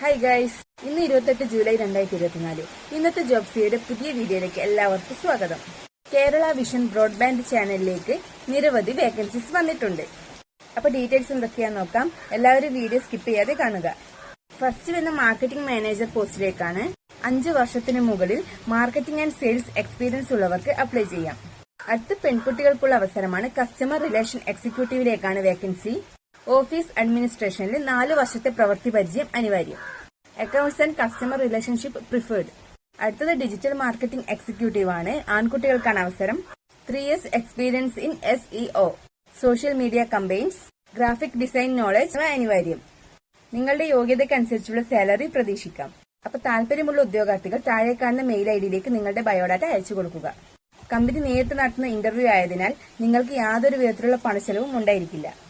Hi guys ഇന്ന് ഇരുപത്തെട്ട് July രണ്ടായിരത്തി ഇരുപത്തിനാല്. ഇന്നത്തെ ജോബ് ഫിയുടെ പുതിയ വീഡിയോയിലേക്ക് എല്ലാവർക്കും സ്വാഗതം. കേരള വിഷൻ ബ്രോഡ്ബാൻഡ് ചാനലിലേക്ക് നിരവധി വേക്കൻസീസ് വന്നിട്ടുണ്ട്. അപ്പൊ ഡീറ്റെയിൽസ് എന്തൊക്കെയാന്ന് നോക്കാം. എല്ലാവരും വീഡിയോ സ്കിപ്പ് ചെയ്യാതെ കാണുക. ഫസ്റ്റ് വന്ന മാർക്കറ്റിംഗ് മാനേജർ പോസ്റ്റിലേക്കാണ് അഞ്ച് വർഷത്തിന് മുകളിൽ മാർക്കറ്റിംഗ് ആൻഡ് സെയിൽസ് എക്സ്പീരിയൻസ് ഉള്ളവർക്ക് അപ്ലൈ ചെയ്യാം. അടുത്ത പെൺകുട്ടികൾക്കുള്ള അവസരമാണ് കസ്റ്റമർ റിലേഷൻ എക്സിക്യൂട്ടീവിലേക്കാണ് വേക്കൻസി ഓഫീസ് അഡ്മിനിസ്ട്രേഷനിൽ നാല് വർഷത്തെ പ്രവൃത്തി പരിചയം അനിവാര്യം. Accounts and customer relationship preferred അടുത്തത് ഡിജിറ്റൽ മാർക്കറ്റിംഗ് എക്സിക്യൂട്ടീവ് ആണ്. ആൺകുട്ടികൾക്കാണ് അവസരം. Three years experience in S E O social media campaigns graphic design knowledge അനിവാര്യം. നിങ്ങളുടെ യോഗ്യതയ്ക്കനുസരിച്ചുള്ള സാലറി പ്രതീക്ഷിക്കാം. അപ്പൊ താല്പര്യമുള്ള ഉദ്യോഗാർത്ഥികൾ താഴെ കാണുന്ന മെയിൽ ഐ ഡിയിലേക്ക് നിങ്ങളുടെ ബയോഡാറ്റ അയച്ചു കൊടുക്കുക. കമ്പനി നേരിട്ട് നടത്തുന്ന ഇന്റർവ്യൂ ആയതിനാൽ നിങ്ങൾക്ക് യാതൊരു വിധത്തിലുള്ള പണച്ചെലവും ഉണ്ടായിരിക്കില്ല.